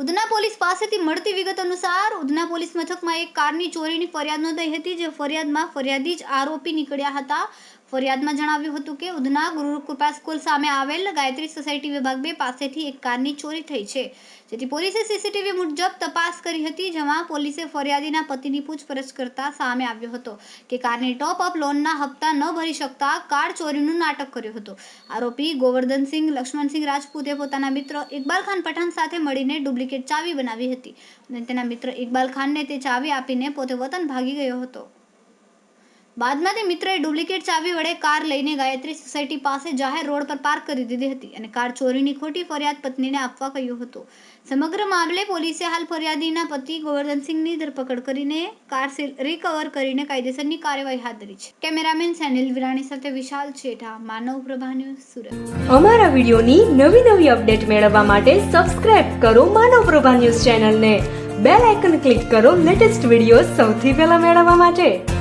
Udhna police પાસેથી મળતી વિગત અનુસાર, ઉધના પોલીસ મથકમાં એક કારની ચોરીની ફરિયાદ નોંધાઈ હતી, જે ફરિયાદમાં ફરિયાદી જ આરોપી નીકળ્યા હતા. ફરિયાદમાં જણાવ્યું હતું કે ઉધના ગુરુકૃપા સ્કૂલ સામે આવેલ ગાયત્રી સોસાયટી વિભાગ બે પાસેથી એક કારની ચોરી થઈ છે, જેથી પોલીસે સીસીટીવી મુજબ તપાસ કરી હતી, જેમાં પોલીસે ફરિયાદીના પતિની પૂછપરછ કરતા સામે આવ્યો હતો કે કારની ટોપ અપ લોનના હપ્તા ન ભરી શકતા કાર ચોરીનું નાટક કર્યું હતું. આરોપી ગોવર્ધનસિંહ લક્ષ્મણસિંહ રાજપૂતે પોતાના મિત્ર ઇકબાલ ખાન પઠાણ સાથે મળીને ડુપ્લિકેટ ચાવી બનાવી હતી અને તેના મિત્ર ઇકબાલ ખાનને તે ચાવી આપીને પોતે વતન ભાગી ગયો હતો. બાદમાં તે મિત્રએ ડુપ્લિકેટ ચાવી વડે કાર લઈને ગાયત્રી સોસાયટી પાસે જાહેર રોડ પર પાર્ક કરી દીધી હતી અને કાર ચોરીની ખોટી ફરિયાદ પત્નીને આપવા કહ્યું હતું. સમગ્ર મામલે પોલીસે હાલ ફરિયાદીના પતિ ગોવર્ધનસિંહની ધરપકડ કરીને કાર રિકવર કરીને કાયદેસરની કાર્યવાહી હાથ ધરી છે. કેમેરામેન સેનિલ વિરાણી સાથે વિશાલ છેઠા, માનવ પ્રભા ન્યૂઝ સુરત. અમારા વિડીયોની નવી નવી અપડેટ મેળવવા માટે સબસ્ક્રાઇબ કરો માનવ પ્રભા ન્યૂઝ ચેનલને. બેલ આઇકન ક્લિક કરો લેટેસ્ટ વીડિયો સૌથી પહેલા મેળવવા માટે.